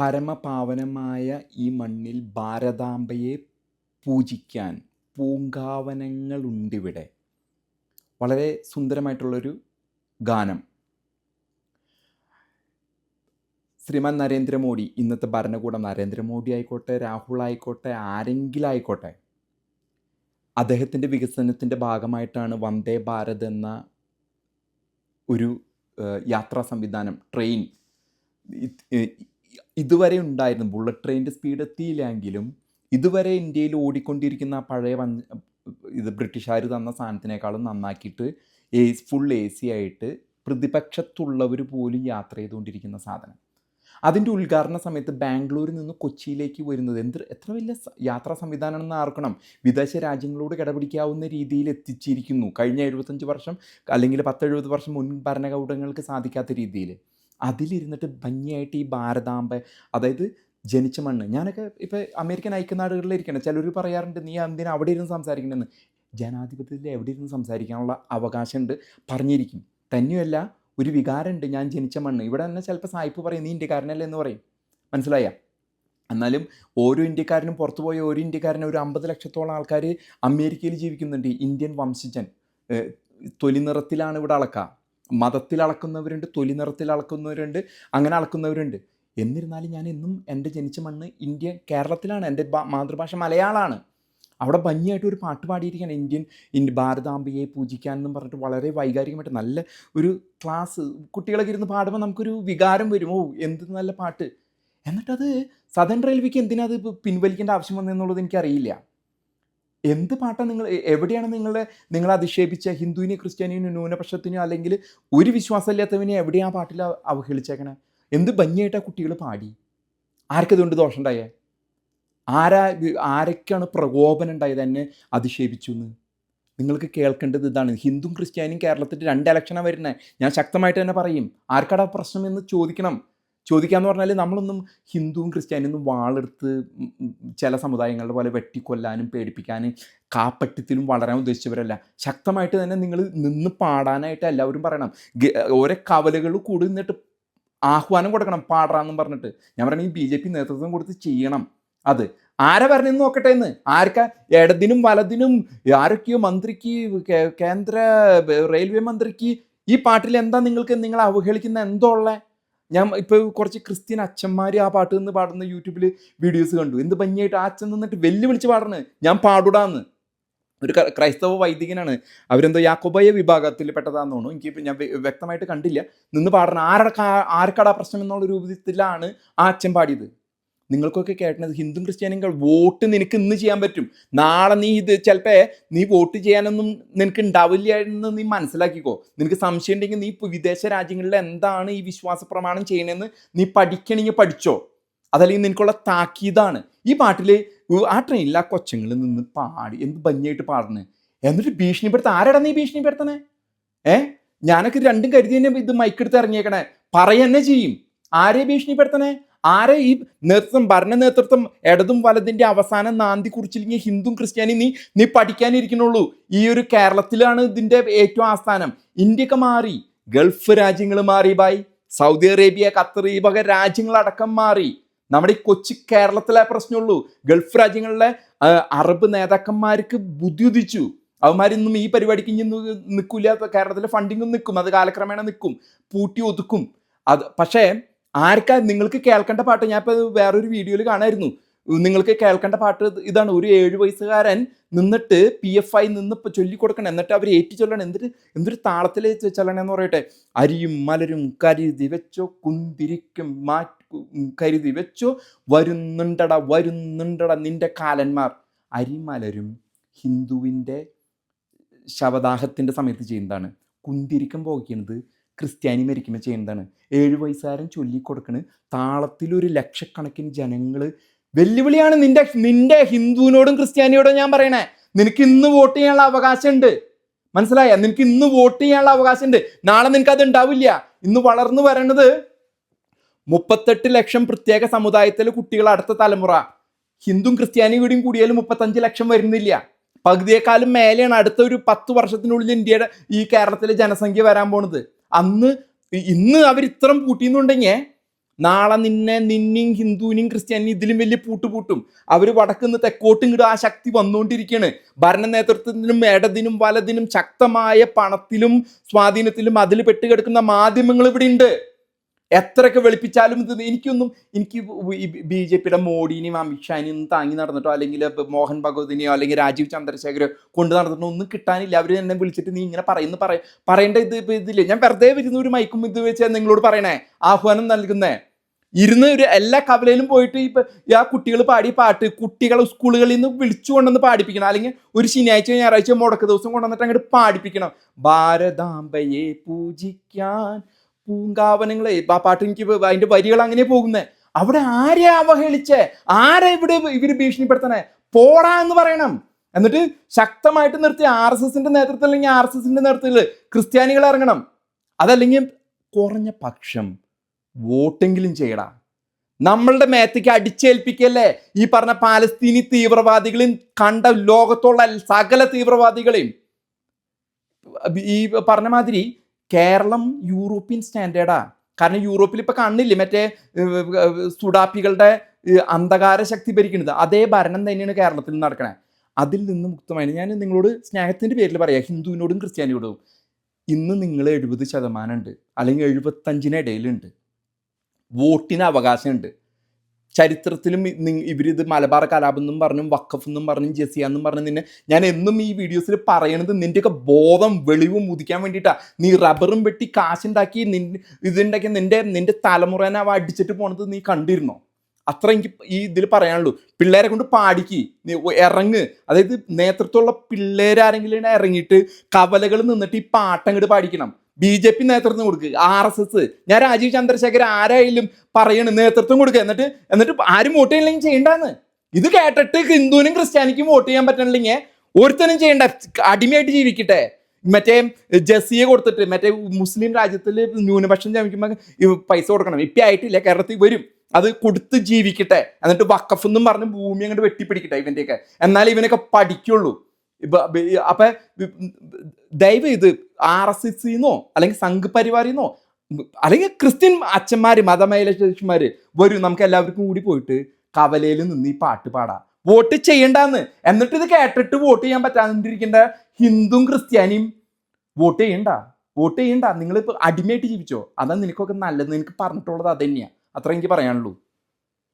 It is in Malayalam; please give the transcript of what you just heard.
പരമപാവനമായ ഈ മണ്ണിൽ ഭാരതാംബയെ പൂജിക്കാൻ പൂങ്കാവനങ്ങളുണ്ടിവിടെ. വളരെ സുന്ദരമായിട്ടുള്ളൊരു ഗാനം. ശ്രീമാൻ നരേന്ദ്രമോദി ഇന്നത്തെ ഭരണകൂടം നരേന്ദ്രമോദി ആയിക്കോട്ടെ രാഹുൽ ആയിക്കോട്ടെ ആരെങ്കിലും ആയിക്കോട്ടെ അദ്ദേഹത്തിന്റെ വികസനത്തിന്റെ ഭാഗമായിട്ടാണ് വന്ദേ ഭാരത് എന്ന ഒരു യാത്രാ സംവിധാനം ട്രെയിൻ ഇതുവരെ ഉണ്ടായിരുന്നു ബുള്ളറ്റ് ട്രെയിന്റെ സ്പീഡ് എത്തിയില്ലെങ്കിലും ഇതുവരെ ഇന്ത്യയിൽ ഓടിക്കൊണ്ടിരിക്കുന്ന പഴയ വൻ- ഇത് ബ്രിട്ടീഷുകാർ തന്ന സാധനത്തിനേക്കാളും നന്നാക്കിയിട്ട് എ ഫുൾ എ സി ആയിട്ട് പ്രതിപക്ഷത്തുള്ളവർ പോലും യാത്ര ചെയ്തുകൊണ്ടിരിക്കുന്ന സാധനം. അതിന്റെ ഉദ്ഘാടന സമയത്ത് ബാംഗ്ലൂരിൽ നിന്ന് കൊച്ചിയിലേക്ക് വരുന്നത് എന്ത് എത്ര വലിയ യാത്രാ സംവിധാനമെന്ന് ആർക്കണം? വിദേശ രാജ്യങ്ങളോട് കിടപിടിക്കാവുന്ന രീതിയിൽ എത്തിച്ചിരിക്കുന്നു. കഴിഞ്ഞ എഴുപത്തഞ്ച് വർഷം അല്ലെങ്കിൽ പത്തെഴുപത് വർഷം മുൻ ഭരണകൂടങ്ങൾക്ക് സാധിക്കാത്ത രീതിയിൽ. അതിലിരുന്നിട്ട് ഭംഗിയായിട്ട് ഈ ഭാരതാംബ അതായത് ജനിച്ച മണ്ണ്. ഞാനൊക്കെ ഇപ്പോൾ അമേരിക്കൻ ഐക്യനാടുകളിലിരിക്കണം ചിലർ പറയാറുണ്ട് നീ എന്തിനാ അവിടെ ഇരുന്ന് സംസാരിക്കണമെന്ന് ജനാധിപത്യത്തിൽ എവിടെ ഇരുന്ന് സംസാരിക്കാനുള്ള അവകാശമുണ്ട് പറഞ്ഞിരിക്കും. തന്നെയല്ല ഒരു വികാരമുണ്ട് ഞാൻ ജനിച്ച മണ്ണ്. ഇവിടെ തന്നെ ചിലപ്പോൾ സായിപ്പ് പറയും നീ ഇന്ത്യക്കാരനല്ലേ എന്ന് പറയും. മനസ്സിലായ? എന്നാലും ഓരോ ഇന്ത്യക്കാരനും പുറത്തു പോയ ഓരോ ഇന്ത്യക്കാരനും ഒരു അമ്പത് ലക്ഷത്തോളം ആൾക്കാർ അമേരിക്കയിൽ ജീവിക്കുന്നുണ്ട് ഇന്ത്യൻ വംശജൻ. തൊലിനിറത്തിലാണ് തൊലി നിറത്തിലാണ് ഇവിടെ അളക്കുക. മതത്തിൽ അളക്കുന്നവരുണ്ട് തൊലി നിറത്തിൽ അളക്കുന്നവരുണ്ട് അങ്ങനെ അളക്കുന്നവരുണ്ട്. എന്നിരുന്നാലും ഞാൻ എന്നും എന്റെ ജനിച്ച മണ്ണ് ഇന്ത്യ കേരളത്തിലാണ്. എന്റെ മാതൃഭാഷ മലയാളമാണ് അവിടെ ഭംഗിയായിട്ട് ഒരു പാട്ട് പാടിയിരിക്കുകയാണ് ഇന്ത്യൻ ഇന്ത്യ ഭാരതാംബയെ പൂജിക്കാൻ എന്നും പറഞ്ഞിട്ട് വളരെ വൈകാരികമായിട്ട് നല്ല ഒരു ക്ലാസ്. കുട്ടികളൊക്കെ ഇരുന്ന് പാടുമ്പോൾ നമുക്കൊരു വികാരം വരുമോ എന്ത് നല്ല പാട്ട്. എന്നിട്ടത് സദൻ റെയിൽവേക്ക് എന്തിനാ അത് പിൻവലിക്കേണ്ട ആവശ്യം വന്നെന്നുള്ളത് എനിക്കറിയില്ല. എന്ത് പാട്ടാണ് നിങ്ങൾ എവിടെയാണ് നിങ്ങളെ നിങ്ങൾ അധിക്ഷേപിച്ച ഹിന്ദുവിനെ ക്രിസ്ത്യാനിയോ ന്യൂനപക്ഷത്തിനോ അല്ലെങ്കിൽ ഒരു വിശ്വാസമില്ലാത്തവനെ എവിടെയാ ആ പാട്ടിൽ അവ- അവഹേളിച്ചേക്കണേ? എന്ത് ഭംഗിയായിട്ടാ കുട്ടികൾ പാടി? ആർക്കതുകൊണ്ട് ദോഷം ഉണ്ടായേ? ആരാ ആരൊക്കെയാണ് പ്രകോപനം ഉണ്ടായത് എന്നെ അധിക്ഷേപിച്ചു എന്ന്? നിങ്ങൾക്ക് കേൾക്കേണ്ടത് ഇതാണ്. ഹിന്ദുവും ക്രിസ്ത്യാനിയും കേരളത്തിൽ രണ്ട് ഇലക്ഷനാണ് വരുന്നത് ഞാൻ ശക്തമായിട്ട് തന്നെ പറയും. ആർക്കാടാ പ്രശ്നം എന്ന് ചോദിക്കണം. ചോദിക്കാന്ന് പറഞ്ഞാൽ നമ്മളൊന്നും ഹിന്ദുവും ക്രിസ്ത്യാനിയും ഒന്നും വാളെടുത്ത് ചില സമുദായങ്ങളുടെ പോലെ വെട്ടിക്കൊല്ലാനും പേടിപ്പിക്കാനും കാപ്പറ്റത്തിലും വളരാൻ ഉദ്ദേശിച്ചവരല്ല. ശക്തമായിട്ട് തന്നെ നിങ്ങൾ നിന്ന് പാടാനായിട്ട് എല്ലാവരും പറയണം. ഓരോ കവലകൾ കൂടി നിന്നിട്ട് ആഹ്വാനം കൊടുക്കണം പാടാന്നും പറഞ്ഞിട്ട്. ഞാൻ പറയുന്നത് ഈ ബി ജെ പി നേതൃത്വം കൊടുത്ത് ചെയ്യണം. അത് ആരെ പറഞ്ഞു നോക്കട്ടെ എന്ന് ആർക്കാ ഇടതിനും വലതിനും ആരൊക്കെയോ മന്ത്രിക്ക് കേന്ദ്ര റെയിൽവേ മന്ത്രിക്ക് ഈ പാട്ടിൽ എന്താ നിങ്ങൾക്ക് നിങ്ങൾ അവഹേളിക്കുന്ന എന്തോ ഉള്ളേ? ഞാൻ ഇപ്പോൾ കുറച്ച് ക്രിസ്ത്യൻ അച്ഛന്മാർ ആ പാട്ട് നിന്ന് പാടുന്ന യൂട്യൂബിൽ വീഡിയോസ് കണ്ടു. എന്ത് ഭംഗിയായിട്ട് ആ അച്ഛൻ നിന്നിട്ട് വെല്ലുവിളിച്ച് പാടണ്. ഞാൻ പാടുടാന്ന്. ഒരു ക്രൈസ്തവ വൈദികനാണ്. അവരെന്തോ യാക്കോബായ വിഭാഗത്തിൽ പെട്ടതാന്ന് തോന്നുന്നു. എനിക്ക് ഞാൻ വ്യക്തമായിട്ട് കണ്ടില്ല. നിന്ന് പാടണം ആരുടെ ആർക്കടാ പ്രശ്നം എന്നുള്ള രൂപത്തിലാണ് ആ അച്ഛൻ പാടിയത്. നിങ്ങൾക്കൊക്കെ കേട്ടത് ഹിന്ദു ക്രിസ്ത്യാനികൾ വോട്ട് നിനക്ക് ഇന്ന് ചെയ്യാൻ പറ്റും. നാളെ നീ ഇത് ചിലപ്പോൾ നീ വോട്ട് ചെയ്യാനൊന്നും നിനക്ക് ഉണ്ടാവില്ല എന്ന് നീ മനസ്സിലാക്കിക്കോ. നിനക്ക് സംശയം ഉണ്ടെങ്കിൽ നീ വിദേശ രാജ്യങ്ങളിൽ എന്താണ് ഈ വിശ്വാസ പ്രമാണം ചെയ്യണമെന്ന് നീ പഠിക്കണമെങ്കിൽ പഠിച്ചോ. അതല്ലെങ്കിൽ നിനക്കുള്ള താക്കീതാണ്. ഈ പാട്ടിൽ ആ ട്രെയിനിൽ ആ കൊച്ചങ്ങളിൽ നിന്ന് പാടി എന്ത് ഭംഗിയായിട്ട് പാടുന്നത് എന്നിട്ട് ഭീഷണിപ്പെടുത്ത ആരാടാ നീ ഭീഷണിപ്പെടുത്തണേ ഏ? ഞാനൊക്കെ രണ്ടും കരുതി തന്നെ ഇത് മൈക്കെടുത്ത് ഇറങ്ങിയേക്കണേ. പറയന്നെ ചെയ്യും. ആരെ ഭീഷണിപ്പെടുത്തണേ ആരെ ഈ നേതൃത്വം ഭരണ നേതൃത്വം ഇടതും വലതിന്റെ അവസാനം നാന്തി കുറിച്ചില്ലെങ്കിൽ ഹിന്ദുവും ക്രിസ്ത്യാനി നീ നീ പഠിക്കാനിരിക്കണുള്ളൂ ഈ ഒരു കേരളത്തിലാണ് ഇതിന്റെ ഏറ്റവും ആസ്ഥാനം. ഇന്ത്യയ്ക്ക് മാറി ഗൾഫ് രാജ്യങ്ങൾ മാറി ബായ്. സൗദി അറേബ്യ ഖത്തർ ഈ വക രാജ്യങ്ങളടക്കം മാറി. നമ്മുടെ ഈ കൊച്ചി കേരളത്തിലെ പ്രശ്നമുള്ളൂ. ഗൾഫ് രാജ്യങ്ങളിലെ അറബ് നേതാക്കന്മാർക്ക് ബുദ്ധി ഉദിച്ചു അവന്മാരിന്നും ഈ പരിപാടിക്ക് ഇനി നിൽക്കില്ല കേരളത്തിലെ ഫണ്ടിങ്ങും നിൽക്കും അത് കാലക്രമേണ നിൽക്കും പൂട്ടി ഒതുക്കും. അത് പക്ഷേ ആർക്കാ നിങ്ങൾക്ക് കേൾക്കേണ്ട പാട്ട്? ഞാൻ ഇപ്പോൾ വേറൊരു വീഡിയോയിൽ കാണായിരുന്നു. നിങ്ങൾക്ക് കേൾക്കേണ്ട പാട്ട് ഇതാണ്. ഒരു ഏഴ് വയസ്സുകാരൻ നിന്നിട്ട് പി എഫ് ഐ നിന്ന് ഇപ്പൊ ചൊല്ലിക്കൊടുക്കണം. എന്നിട്ട് അവർ ഏറ്റു ചൊല്ലണം. എന്നിട്ട് എന്തൊരു താളത്തിൽ ചൊല്ലണെന്ന് പറയട്ടെ. അരിയും മലരും കരുതി വെച്ചോ കുന്തിരിക്കും മാറ്റും കരുതി വെച്ചോ വരുന്നുണ്ടട വരുന്നുണ്ടട നിന്റെ കാലന്മാർ. അരിമലരും ഹിന്ദുവിന്റെ ശവദാഹത്തിന്റെ സമയത്ത് ചെയ്യുന്നതാണ്. കുന്തിരിക്കം പോകിക്കുന്നത് ക്രിസ്ത്യാനി മരിക്കുമ്പോൾ ചെയ്യുന്നതാണ്. ഏഴ് വയസ്സുകാരൻ ചൊല്ലിക്കൊടുക്കണ്. താളത്തിലൊരു ലക്ഷക്കണക്കിന് ജനങ്ങൾ വെല്ലുവിളിയാണ് നിന്റെ നിന്റെ ഹിന്ദുവിനോടും ക്രിസ്ത്യാനിയോടും ഞാൻ പറയണേ. നിനക്ക് ഇന്ന് വോട്ട് ചെയ്യാനുള്ള അവകാശമുണ്ട്. മനസ്സിലായ? നിനക്ക് ഇന്ന് വോട്ട് ചെയ്യാനുള്ള അവകാശമുണ്ട്. നാളെ നിനക്ക് അത് ഉണ്ടാവില്ല. ഇന്ന് വളർന്നു വരണത് മുപ്പത്തെട്ട് ലക്ഷം പ്രത്യേക സമുദായത്തിലെ കുട്ടികൾ അടുത്ത തലമുറ. ഹിന്ദുവും ക്രിസ്ത്യാനിയും കൂടിയും കൂടിയാലും മുപ്പത്തഞ്ച് ലക്ഷം വരുന്നില്ല. പകുതിയേക്കാളും മേലെയാണ് അടുത്ത ഒരു പത്ത് വർഷത്തിനുള്ളിൽ ഇന്ത്യയുടെ ഈ കേരളത്തിലെ ജനസംഖ്യ വരാൻ പോണത്. അന്ന് ഇന്ന് അവർ ഇത്രം പൂട്ടിയെന്നുണ്ടെങ്കിൽ നാളെ നിന്നെ നിന്നെയും ഹിന്ദുവിനെയും ക്രിസ്ത്യാനിയും ഇതിലും വലിയ പൂട്ട് പൂട്ടും അവർ വടക്കുന്ന് തെക്കോട്ടും ഇങ്ങോട്ട് ആ ശക്തി വന്നുകൊണ്ടിരിക്കുകയാണ് ഭരണ നേതൃത്വത്തിനും ഇടതിനും വലതിനും ശക്തമായ പണത്തിലും സ്വാധീനത്തിലും അതിൽ പെട്ടുകിടക്കുന്ന മാധ്യമങ്ങൾ ഇവിടെ ഉണ്ട് എത്രയൊക്കെ വെളുപ്പിച്ചാലും ഇത് എനിക്കൊന്നും എനിക്ക് ബി ജെ പിയുടെ മോഡിനെയും അമിത്ഷാനെയും ഒന്നും താങ്ങി നടന്നിട്ടോ അല്ലെങ്കിൽ മോഹൻ ഭഗവതിനെയോ അല്ലെങ്കിൽ രാജീവ് ചന്ദ്രശേഖരോ കൊണ്ട് നടന്നിട്ടോ ഒന്നും കിട്ടാനില്ല. അവർ എന്നെ വിളിച്ചിട്ട് നീ ഇങ്ങനെ പറയുന്നു പറ പറയേണ്ട ഇത് ഇതില്ലേ. ഞാൻ വെറുതെ വരുന്ന ഒരു മൈക്കും ഇത് വെച്ച് നിങ്ങളോട് പറയണേ ആഹ്വാനം നൽകുന്നേ. ഇരുന്ന് ഒരു എല്ലാ കവലയിലും പോയിട്ട് ഇപ്പൊ ആ കുട്ടികൾ പാടിയ പാട്ട് കുട്ടികളെ സ്കൂളുകളിൽ നിന്ന് വിളിച്ചു കൊണ്ടുവന്ന് പാടിപ്പിക്കണം. അല്ലെങ്കിൽ ഒരു ശനിയാഴ്ച ഞായറാഴ്ച മുടക്ക ദിവസം കൊണ്ടുവന്നിട്ട് അങ്ങോട്ട് പാടിപ്പിക്കണം. ഭാരതാംബയെ പൂജിക്കാൻ പൂങ്കാവനങ്ങളെ ആ പാട്ട് എനിക്ക് അതിന്റെ വരികൾ അങ്ങനെ പോകുന്നേ. അവിടെ ആരെ അവഹേളിച്ചേ? ആരെ ഇവിടെ ഇവർ ഭീഷണിപ്പെടുത്തണേ? പോടാ എന്ന് പറയണം. എന്നിട്ട് ശക്തമായിട്ട് നിർത്തി ആർ എസ് എസിന്റെ നേതൃത്വം അല്ലെങ്കിൽ ആർ എസ് എസിന്റെ നേതൃത്വത്തിൽ ക്രിസ്ത്യാനികൾ ഇറങ്ങണം. അതല്ലെങ്കിൽ കുറഞ്ഞ പക്ഷം വോട്ടെങ്കിലും ചെയ്യടാ. നമ്മളുടെ മേത്തേക്ക് അടിച്ചേൽപ്പിക്കല്ലേ? ഈ പറഞ്ഞ പാലസ്തീനി തീവ്രവാദികളെയും കണ്ട ലോകത്തുള്ള സകല തീവ്രവാദികളെയും. ഈ പറഞ്ഞ മാതിരി കേരളം യൂറോപ്യൻ സ്റ്റാൻഡേർഡാ. കാരണം യൂറോപ്പിൽ ഇപ്പൊ കാണുന്നില്ലേ മറ്റേ സുഡാപ്പികളുടെ അന്ധകാര ശക്തി ഭരിക്കുന്നത്. അതേ ഭരണം തന്നെയാണ് കേരളത്തിൽ നടക്കണേ. അതിൽ നിന്ന് മുക്തമായി ഞാൻ നിങ്ങളോട് സ്നേഹത്തിന്റെ പേരിൽ പറയാം. ഹിന്ദുവിനോടും ക്രിസ്ത്യാനിയോടും. ഇന്ന് നിങ്ങൾ എഴുപത് ശതമാനം ഉണ്ട് അല്ലെങ്കിൽ എഴുപത്തഞ്ചിന് ഇടയിലുണ്ട്. വോട്ടിന് അവകാശമുണ്ട്. ചരിത്രത്തിലും ഇവരിത് മലബാർ കലാപം എന്നും പറഞ്ഞും വക്കഫ് എന്നും പറഞ്ഞും ജസിയ എന്നും പറഞ്ഞു നിന്നെ ഞാൻ എന്നും ഈ വീഡിയോസിൽ പറയണത് നിന്റെയൊക്കെ ബോധം വെളിവും ഉദിക്കാൻ വേണ്ടിയിട്ടാണ് നീ റബ്ബറും വെട്ടി കാശുണ്ടാക്കി നിൻ ഇതുണ്ടാക്കി നിന്റെ നിന്റെ തലമുറേനെ അവ അടിച്ചിട്ട് പോണത് നീ കണ്ടിരുന്നോ? അത്ര എനിക്ക് ഈ ഇതിൽ പറയാനുള്ളൂ. പിള്ളേരെ കൊണ്ട് പാടിക്ക്. ഇറങ്ങ് അതായത് നേതൃത്വമുള്ള പിള്ളേരാരെങ്കിലും ഇറങ്ങിയിട്ട് കവലകൾ നിന്നിട്ട് ഈ പാട്ടങ്ങോട്ട് പാടിക്കണം. ബി ജെ പി നേതൃത്വം കൊടുക്കുക ആർ എസ് എസ്. ഞാൻ രാജീവ് ചന്ദ്രശേഖർ ആരായാലും പറയണ് നേതൃത്വം കൊടുക്കുക എന്നിട്ട് എന്നിട്ട് ആരും വോട്ട് ചെയ്യണമെങ്കിൽ ചെയ്യണ്ടെന്ന്. ഇത് കേട്ടിട്ട് ഹിന്ദുവിനും ക്രിസ്ത്യാനിക്കും വോട്ട് ചെയ്യാൻ പറ്റണില്ലെങ്കിൽ ഒരുത്തനും ചെയ്യണ്ട. അടിമയായിട്ട് ജീവിക്കട്ടെ. മറ്റേ ജസിയെ കൊടുത്തിട്ട് മറ്റേ മുസ്ലിം രാജ്യത്തിൽ ന്യൂനപക്ഷം ജമിക്കുമ്പോൾ പൈസ കൊടുക്കണം. ഇപ്പം ആയിട്ടില്ല കേരളത്തിൽ വരും. അത് കൊടുത്ത് ജീവിക്കട്ടെ. എന്നിട്ട് വക്കഫ് എന്നും പറഞ്ഞ് ഭൂമി അങ്ങോട്ട് വെട്ടിപ്പിടിക്കട്ടെ ഇവന്റെയൊക്കെ എന്നാലേ ഇവനൊക്കെ പഠിക്കുള്ളൂ. അപ്പൊ ദയവ് ഇത് ആർ എസ് എസ് സിന്നോ അല്ലെങ്കിൽ സംഘ് പരിവാറിന്നോ അല്ലെങ്കിൽ ക്രിസ്ത്യൻ അച്ഛന്മാര് മതമൈലക്ഷന്മാര് വരും നമുക്ക് എല്ലാവർക്കും കൂടി പോയിട്ട് കവലയിൽ നിന്ന് ഈ പാട്ട് പാടാം. വോട്ട് ചെയ്യണ്ടെന്ന്. എന്നിട്ട് ഇത് കേട്ടിട്ട് വോട്ട് ചെയ്യാൻ പറ്റാതിരിക്കേണ്ട? ഹിന്ദുവും ക്രിസ്ത്യാനിയും വോട്ട് ചെയ്യണ്ട? വോട്ട് ചെയ്യണ്ട? നിങ്ങൾ ഇപ്പൊ അടിമയായിട്ട് ജീവിച്ചോ? അതാ നിനക്കൊക്കെ നല്ലത്. നിനക്ക് പറഞ്ഞിട്ടുള്ളത് അത് തന്നെയാ അത്ര എനിക്ക് പറയാനുള്ളൂ.